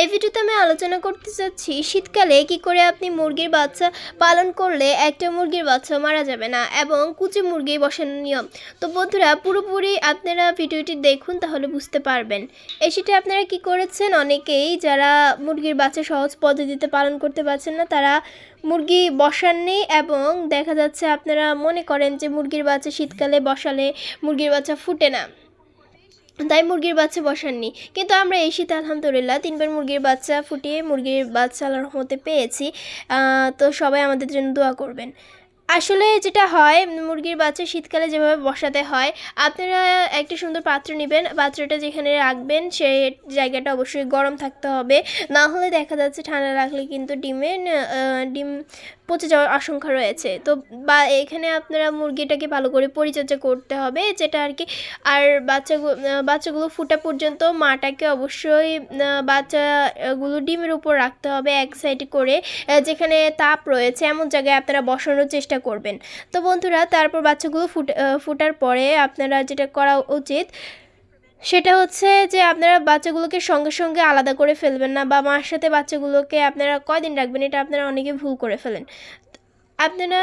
এই ভিডিওতে আমি আলোচনা করতে চাচ্ছি, শীতকালে কি করে আপনি মুরগির বাচ্চা পালন করলে একটা মুরগির বাচ্চা মারা যাবে না এবং কুচি মুরগি বসানোর নিয়ম? তো বন্ধুরা, পুরোপুরি আপনারা ভিডিওটি দেখুন তাহলে বুঝতে পারবেন। এই আপনারা কি করেছেন? অনেকেই যারা মুরগির বাচ্চা সহজ পদ্ধতিতে পালন করতে পারছেন না, তারা মুরগি বসাননি এবং দেখা যাচ্ছে আপনারা মনে করেন যে মুরগির বাচ্চা শীতকালে বসালে মুরগির বাচ্চা ফুটে না। তাই মুরগির বাচ্চা বসাননি। কিন্তু আমরা এই শীতে আলহামদুলিল্লাহ তিনবার মুরগির বাচ্চা ফুটিয়ে মুরগির বাচ্চা আল্লাহর রহমতে পেয়েছি। তো সবাই আমাদের জন্য দোয়া করবেন। আসলে যেটা হয়, মুরগির বাচ্চা শীতকালে যেভাবে বসাতে হয়, আপনারা একটা সুন্দর পাত্র নেবেন। পাত্রটা যেখানে রাখবেন সেই জায়গাটা অবশ্যই গরম থাকতে হবে। না হলে দেখা যাচ্ছে ঠান্ডা রাখলে কিন্তু ডিমের ডিম পচে যাওয়ার আশঙ্কা রয়েছে। তো বা এখানে আপনারা মুরগিটাকে ভালো করে পরিচর্যা করতে হবে যেটা আর কি। আর বাচ্চাগুলো বাচ্চাগুলো ফুটা পর্যন্ত মাটাকে অবশ্যই বাচ্চাগুলো ডিমের উপর রাখতে হবে এক সাইডে করে যেখানে তাপ রয়েছে এমন জায়গায় আপনারা বসানোর চেষ্টা করবেন। তো বন্ধুরা, তারপর বাচ্চাগুলো ফুট ফুটার পরে আপনারা যেটা করা উচিত সেটা হচ্ছে যে আপনারা বাচ্চাগুলোকে সঙ্গে সঙ্গে আলাদা করে ফেলবেন না, বা মার সাথে বাচ্চাগুলোকে আপনারা কয়দিন রাখবেন এটা আপনারা অনেকে ভুল করে ফেলেন। আপনারা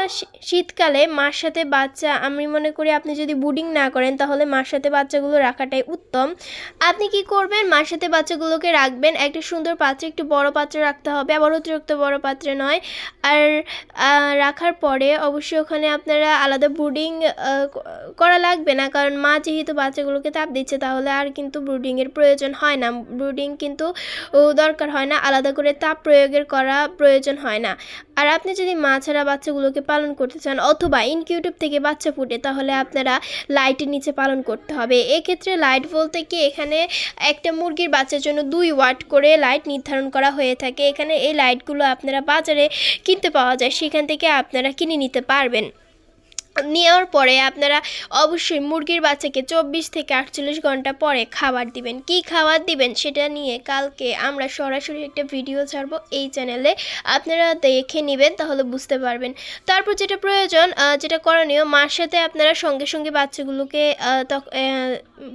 শীতকালে মার সাথে বাচ্চা, আমি মনে করি আপনি যদি বুডিং না করেন, তাহলে মার সাথে বাচ্চাগুলো রাখাটাই উত্তম। আপনি কি করবেন? মার সাথে বাচ্চাগুলোকে রাখবেন। একটা সুন্দর পাত্রে, একটু বড় পাত্রে রাখতে হবে। আবার অতিরিক্ত বড় পাত্রে নয়। আর রাখার পরে অবশ্যই ওখানে আপনারা আলাদা ব্রুডিং করা লাগবে না। কারণ মা যেহেতু বাচ্চাগুলোকে তাপ দিচ্ছে, তাহলে আর কিন্তু ব্রুডিংয়ের প্রয়োজন হয় না। ব্রুডিং কিন্তু দরকার হয় না। আলাদা করে তাপ প্রয়োগের করা প্রয়োজন হয় না। আর আপনি যদি মা ছাড়া বাচ্চাগুলোকে পালন করতে চান অথবা ইনকিউটিভ থেকে বাচ্চা ফুটে, তাহলে আপনারা লাইটের নিচে পালন করতে হবে। এক্ষেত্রে লাইট বলতে কি, এখানে একটা মুরগির বাচ্চার জন্য দুই ওয়াট করে লাইট নির্ধারণ করা হয়ে থাকে। এখানে এই লাইটগুলো আপনারা বাজারে কিনতে পাওয়া যায়, সেখান থেকে আপনারা কিনে নিতে পারবেন। নেওয়ার পরে আপনারা অবশ্যই মুরগির বাচ্চাকে চব্বিশ থেকে আটচল্লিশ ঘণ্টা পরে খাবার দিবেন। কি খাবার দিবেন সেটা নিয়ে কালকে আমরা সরাসরি একটা ভিডিও ছাড়বো এই চ্যানেলে। আপনারা দেখে নেবেন, তাহলে বুঝতে পারবেন। তারপর যেটা প্রয়োজন যেটা করণীয়, মার সাথে আপনারা সঙ্গে সঙ্গে বাচ্চাগুলোকে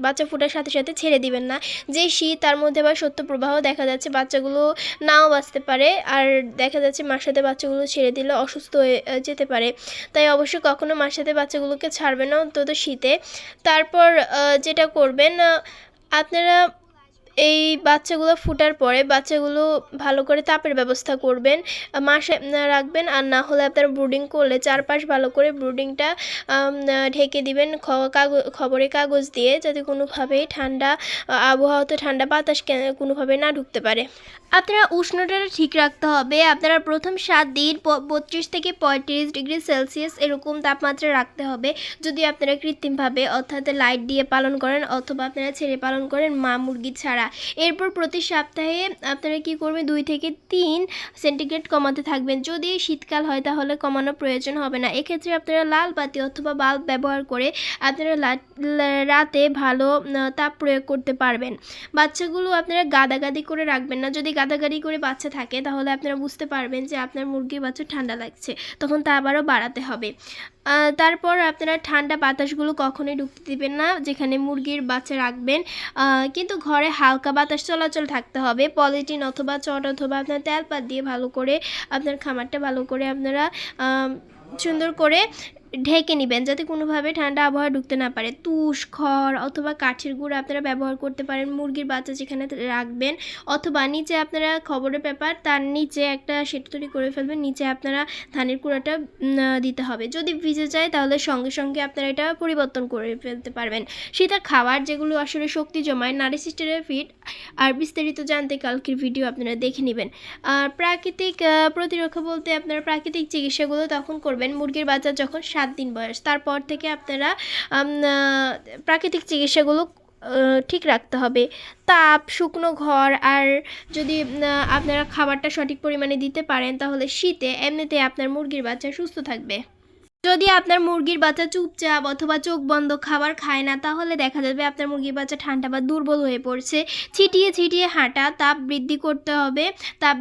বাচ্চা ফোটার সাথে সাথে ছেড়ে দিবেন না। যে শীত, তার মধ্যে আবার সত্য প্রবাহ দেখা যাচ্ছে, বাচ্চাগুলো নাও বাঁচতে পারে। আর দেখা যাচ্ছে মার সাথে বাচ্চাগুলো ছেড়ে দিলে অসুস্থ হয়ে যেতে পারে। তাই অবশ্যই কখনো মার সাথে বাচ্চাগুলোকে ছাড়বেন না অন্তত শীতে। তারপর যেটা করবেন আপনারা এই বাচ্চাগুলো ফুটার পরে বাচ্চাগুলো ভালো করে তাপের ব্যবস্থা করবেন, মাসে রাখবেন, আর না হলে আপনারা ব্রুডিং করলে চারপাশ ভালো করে ব্রুডিংটা ঢেকে দিবেন খবরের কাগজ দিয়ে, যাতে কোনোভাবেই ঠান্ডা আবহাওয়াতে ঠান্ডা বাতাস কোনোভাবে না ঢুকতে পারে। আপনারা উষ্ণতাটা ঠিক রাখতে হবে। আপনারা প্রথম সাত দিন বত্রিশ থেকে পঁয়ত্রিশ ডিগ্রি সেলসিয়াস এরকম তাপমাত্রা রাখতে হবে। যদি আপনারা কৃত্রিমভাবে অর্থাৎ লাইট দিয়ে পালন করেন অথবা আপনারা ছেড়ে পালন করেন মা মুরগি ছাড়া। এরপর প্রতি সপ্তাহে আপনারা কি করবেন? দুই থেকে তিন সেন্টিগ্রেড কমাতে থাকবেন। যদি শীতকাল হয় তাহলে কমানোর প্রয়োজন হবে না। এক্ষেত্রে আপনারা লাল বাতি অথবা বাল্ব ব্যবহার করে আপনারা রাতে ভালো তাপ প্রয়োগ করতে পারবেন। বাচ্চাগুলো আপনারা গাদাগাদি করে রাখবেন না। যদি গাদাগাদি করে বাচ্চা থাকে, তাহলে আপনারা বুঝতে পারবেন যে আপনার মুরগির বাচ্চা ঠান্ডা লাগছে। তখন তা আবারও বাড়াতে হবে। তারপর আপনারা ঠান্ডা বাতাসগুলো কখনোই ঢুকতে দিবেন না, যেখানে মুরগির বাচ্চা রাখবেন। কিন্তু ঘরে হালকা বাতাস চলাচল থাকতে হবে, পলিথিন অথবা চট অথবা আপনার তেলপাত দিয়ে ভালো করে আপনার খামারটা ভালো করে আপনারা সুন্দর করে ঢেকে নেবেন যাতে কোনোভাবে ঠান্ডা আবহাওয়া ঢুকতে না পারে। তুষ, খড় অথবা কাঠের গুঁড়ো আপনারা ব্যবহার করতে পারেন মুরগির বাচ্চা যেখানে রাখবেন অথবা নিচে আপনারা খবরের পেপার তার নিচে একটা সেট তৈরি করে ফেলবেন, নিচে আপনারা ধানের কুড়াটা দিতে হবে। যদি ভিজে যায় তাহলে সঙ্গে সঙ্গে আপনারা এটা পরিবর্তন করে ফেলতে পারবেন। সেটা খাবার যেগুলো আসলে শক্তি জমায়, নারী সিস্টারের ফিট আর বিস্তারিত জানতে কালকের ভিডিও আপনারা দেখে নেবেন। আর প্রাকৃতিক প্রতিরক্ষা বলতে আপনারা প্রাকৃতিক চিকিৎসাগুলো তখন করবেন। মুরগির বাচ্চা যখন সাত দিন বয়স। তারপর থেকে আপনারা প্রাকৃতিক চিকিৎসাগুলো ঠিক রাখতে হবে। তাপ, শুকনো ঘর আর যদি আপনারা খাবারটা সঠিক পরিমাণে দিতে পারেন, তাহলে শীতে এমনিতে আপনার মুরগির বাচ্চা সুস্থ থাকবে। যদি আপনার মুরগির বাচ্চা চুপচাপ অথবা চোখ বন্ধ খাবার খায় না, তাহলে দেখা যাবে আপনার মুরগির বাচ্চা ঠান্ডা বা দুর্বল হয়ে পড়ছে। ছিটিয়ে ছিটিয়ে হাঁটা, তাপ বৃদ্ধি করতে হবে, তাপ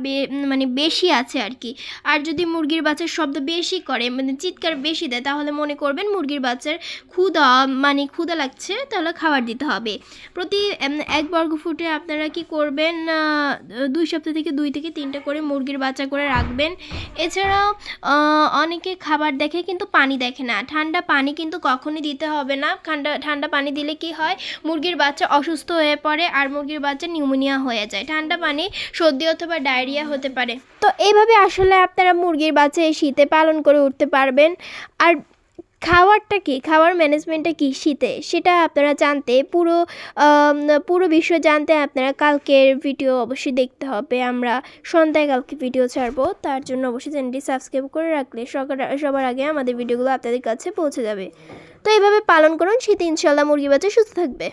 মানে বেশি আছে আর কি। আর যদি মুরগির বাচ্চার শব্দ বেশি করে মানে চিৎকার বেশি দেয়, তাহলে মনে করবেন মুরগির বাচ্চার ক্ষুধা মানে ক্ষুদা লাগছে, তাহলে খাবার দিতে হবে। প্রতি এক বর্গ ফুটে আপনারা কি করবেন দুই সপ্তাহ থেকে দুই থেকে তিনটা করে মুরগির বাচ্চা করে রাখবেন। এছাড়াও অনেকে খাবার দেখে কিন্তু পানি দেখে না। ঠান্ডা পানি কিন্তু কখনই দিতে হবে না। ঠান্ডা ঠান্ডা পানি দিলে কি হয়? মুরগির বাচ্চা অসুস্থ হয়ে পড়ে আর মুরগির বাচ্চা নিউমোনিয়া হয়ে যায়। ঠান্ডা পানি সর্দি অথবা ডায়রিয়া হতে পারে। তো এইভাবে আসলে আপনারা মুরগির বাচ্চা এই শীতে পালন করে উঠতে পারবেন। আর খাবারটা কি? খাওয়ার ম্যানেজমেন্টটা কি শীতে? সেটা আপনারা জানতে পুরো পুরো বিষয় জানতে আপনারা কালকের ভিডিও অবশ্যই দেখতে হবে। আমরা সন্ধ্যায় কালকে ভিডিও ছাড়বো। তার জন্য অবশ্যই চ্যানেলটি সাবস্ক্রাইব করে রাখলে সবার আগে আমাদের ভিডিওগুলো আপনাদের কাছে পৌঁছে যাবে। তো এইভাবে পালন করুন। শীতে ইনশাল্লাহ মুরগি বাচ্চা সুস্থ থাকবে।